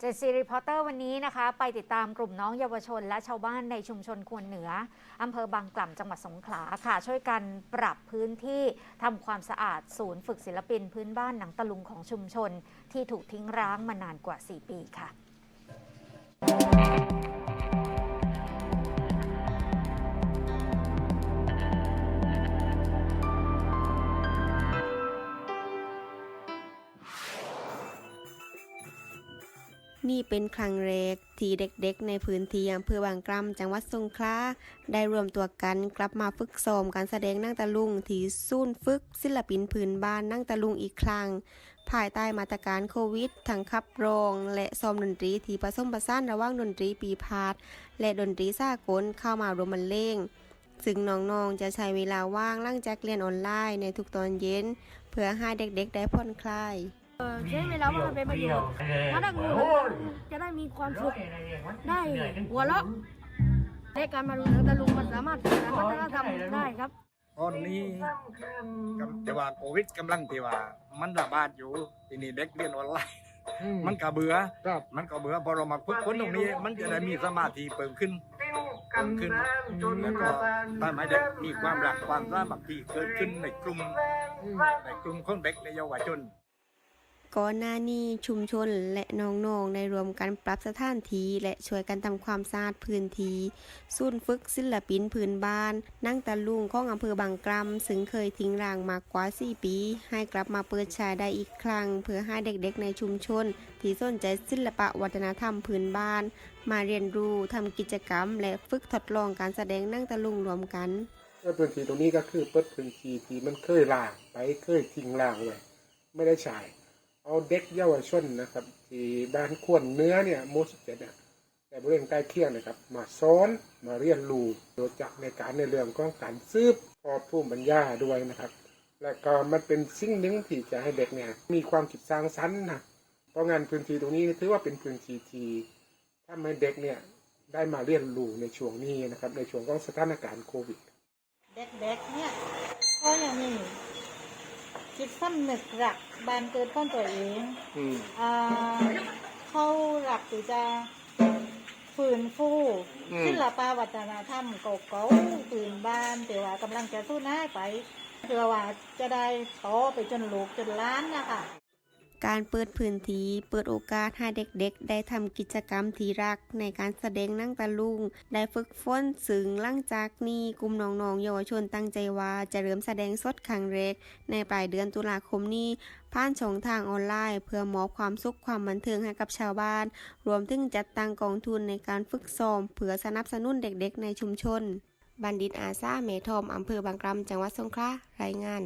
เจดซีรีพอร์เตอร์วันนี้นะคะ ไปติดตามกลุ่มน้องเยาวชน และชาวบ้านในชุมชนควนเหนืออำเภอบางกล่ำจังหวัดสงขลาค่ะ ช่วยกันปรับพื้นที่ทำความสะอาดศูนย์ฝึกศิลปินพื้นบ้านหนังตะลุงของชุมชน ที่ถูกทิ้งร้างมานานกว่า 4 ปีค่ะ นี่เป็นครั้งแรกที่เด็กๆ ในพื้นที่อำเภอบางกล่ำจังหวัดสงขลาได้รวมตัวกันกลับมาฝึกซ้อมการแสดงนั่งตะลุงที่ศูนย์ฝึกศิลปินพื้นบ้านนั่งตะลุงอีกครั้ง ภายใต้มาตรการโควิด ทั้งขับร้อง และซ้อมดนตรีที่ผสมผสานระหว่างดนตรีปีพาดและดนตรีสากลเข้ามารวมบรรเลงซึ่งน้องๆ จะใช้เวลาว่างหลังจากเรียนออนไลน์ในทุกตอนเย็น เพื่อให้เด็กๆ ได้ผ่อนคลาย ใช้เวลาว่างเป็นประโยชน์ถ้าได้งูจะได้มีความสุขได้หัวเราะในการมาดูหนังตะลุงมันสามารถสื่อสารวัฒนธรรมได้ครับตอนนี้กำแต่ว่าโควิดกำลังที่ว่า มันระบาดอยู่ทีนี้เด็กเรียนออนไลน์มันก็เบื่อครับมันก็เบื่อพอเรามาฝึกฝนตรงนี้ มันจะได้มีสมาธิเพิ่มขึ้นเพิ่มขึ้นแล้วก็ทำให้เด็กมีความรักความสามัคคีเกิดขึ้นในกลุ่มในกลุ่มคนเด็กในเยาวชน ก่อนหน้านี้ชุมชนและน้องๆได้รวมกันปรับสถานที่และช่วยกันทำความสะอาดพื้นที่ศูนย์ฝึกศิลปินพื้นบ้าน นั่งตะลุงของอำเภอบางกล่ำซึ่งเคยทิ้งร้างมากกว่า 4 ปี ให้กลับมาเปิดใช้ได้อีกครั้ง เพื่อให้เด็กๆในชุมชน ที่สนใจศิลปะวัฒนธรรมพื้นบ้าน มาเรียนรู้ทำกิจกรรม และฝึกทดลองการแสดงนั่งตะลุงรวมกันพื้นที่ตรงนี้ก็คือเปิดพื้นที่ที่มันเคยล่างไปเคยทิ้งล่างไว้ไม่ได้ใช้ เอาเด็กเยาวชนนะครับ ที่บ้านขวนเนื้อเนี่ยโมสเจ็ดเนี่ยแต่บริเวณใกล้เคียงนะครับ มาสอนมาเรียนรู้โดยจากในการในเรื่องของการซืบพอผู้บรรยาด้วยนะครับ และก็มันเป็นสิ่งหนึ่งที่จะให้เด็กเนี่ยมีความคิดสร้างสรรค์นะเพราะงานพื้นที่ตรงนี้ถือว่าเป็นพื้นที่ที่ทำให้เด็กเนี่ยได้มาเรียนรู้ในช่วงนี้นะครับ ในช่วงของสถานการณ์โควิด เด็กๆเนี่ยเขายังมี จิตสำนึกรักบ้านเกิดของตัวเองอืมอ่าเขารักที่จะฝืนฟูอืม ศิลปวัฒนธรรมเก่าๆฝืนบ้านแต่ว่ากำลังจะสู้หน้ายไปเพื่อว่าจะได้ต่อไปจนลูกจนล้านนะคะ การเปิดพื้นที่เปิดโอกาสให้เด็กๆ ได้ทำกิจกรรมที่รัก ในการแสดงนั่งตะลุง ได้ฝึกฝนซึ่งลังจากนี้กลุ่มน้องๆเยาวชนตั้งใจว่าจะเริ่มแสดงสดครั้งแรกในปลายเดือนตุลาคมนี้ ผ่านช่องทางออนไลน์ เพื่อมอบความสุขความบันเทิงให้กับชาวบ้าน รวมถึงจัดตั้งกองทุนในการฝึกซ้อมเพื่อสนับสนุนเด็กๆ ในชุมชน บัณฑิตอาซาเมทอมอำเภอบางกลำจังหวัดสงขลารายงาน